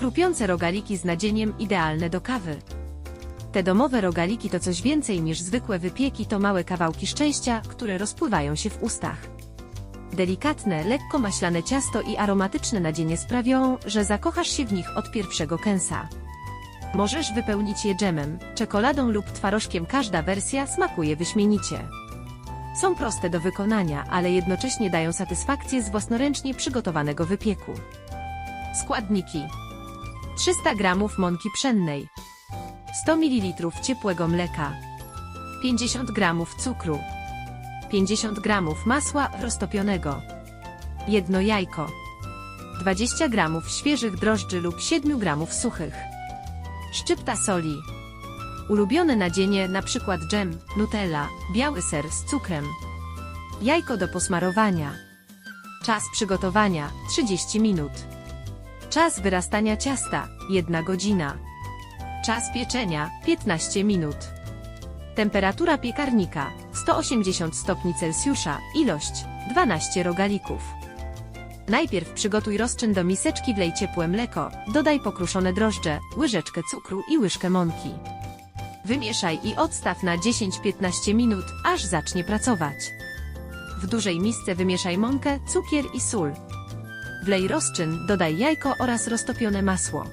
Chrupiące rogaliki z nadzieniem idealne do kawy. Te domowe rogaliki to coś więcej niż zwykłe wypieki, to małe kawałki szczęścia, które rozpływają się w ustach. Delikatne, lekko maślane ciasto i aromatyczne nadzienie sprawią, że zakochasz się w nich od pierwszego kęsa. Możesz wypełnić je dżemem, czekoladą lub twarożkiem, każda wersja smakuje wyśmienicie. Są proste do wykonania, ale jednocześnie dają satysfakcję z własnoręcznie przygotowanego wypieku. Składniki 300 g mąki pszennej 100 ml ciepłego mleka 50 g cukru 50 g masła roztopionego 1 jajko 20 g świeżych drożdży lub 7 g suchych Szczypta soli Ulubione nadzienie np. dżem, nutella, biały ser z cukrem Jajko do posmarowania Czas przygotowania 30 minut Czas wyrastania ciasta 1 godzina Czas pieczenia 15 minut Temperatura piekarnika 180 stopni Celsjusza Ilość 12 rogalików Najpierw przygotuj rozczyn do miseczki wlej ciepłe mleko, dodaj pokruszone drożdże, łyżeczkę cukru i łyżkę mąki. Wymieszaj i odstaw na 10-15 minut, aż zacznie pracować. W dużej misce wymieszaj mąkę, cukier i sól. Wlej rozczyn, dodaj jajko oraz roztopione masło.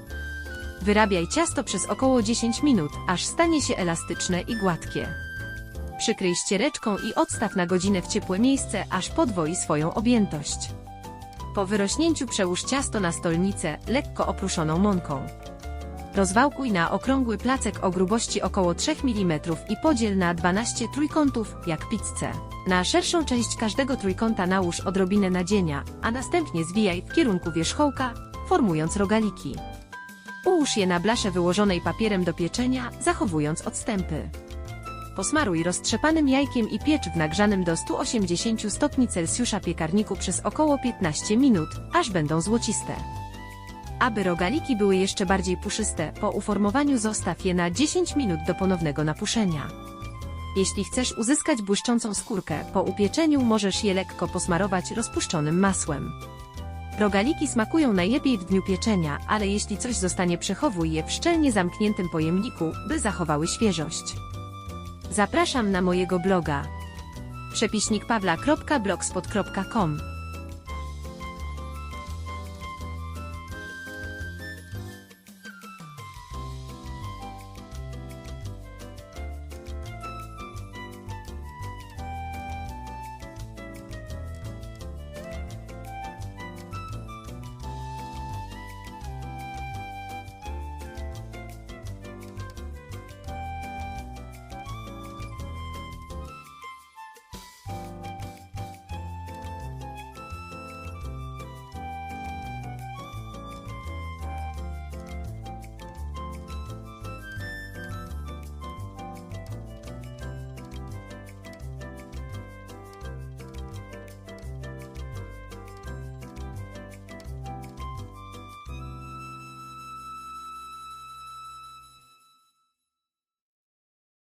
Wyrabiaj ciasto przez około 10 minut, aż stanie się elastyczne i gładkie. Przykryj ściereczką i odstaw na godzinę w ciepłe miejsce, aż podwoi swoją objętość. Po wyrośnięciu przełóż ciasto na stolnicę, lekko opruszoną mąką. Rozwałkuj na okrągły placek o grubości około 3 mm i podziel na 12 trójkątów, jak pizzę. Na szerszą część każdego trójkąta nałóż odrobinę nadzienia, a następnie zwijaj w kierunku wierzchołka, formując rogaliki. Ułóż je na blasze wyłożonej papierem do pieczenia, zachowując odstępy. Posmaruj roztrzepanym jajkiem i piecz w nagrzanym do 180 stopni Celsjusza piekarniku przez około 15 minut, aż będą złociste. Aby rogaliki były jeszcze bardziej puszyste, po uformowaniu zostaw je na 10 minut do ponownego napuszenia. Jeśli chcesz uzyskać błyszczącą skórkę, po upieczeniu możesz je lekko posmarować rozpuszczonym masłem. Rogaliki smakują najlepiej w dniu pieczenia, ale jeśli coś zostanie przechowuj je w szczelnie zamkniętym pojemniku, by zachowały świeżość. Zapraszam na mojego bloga przepiśnikpawla.blogspot.com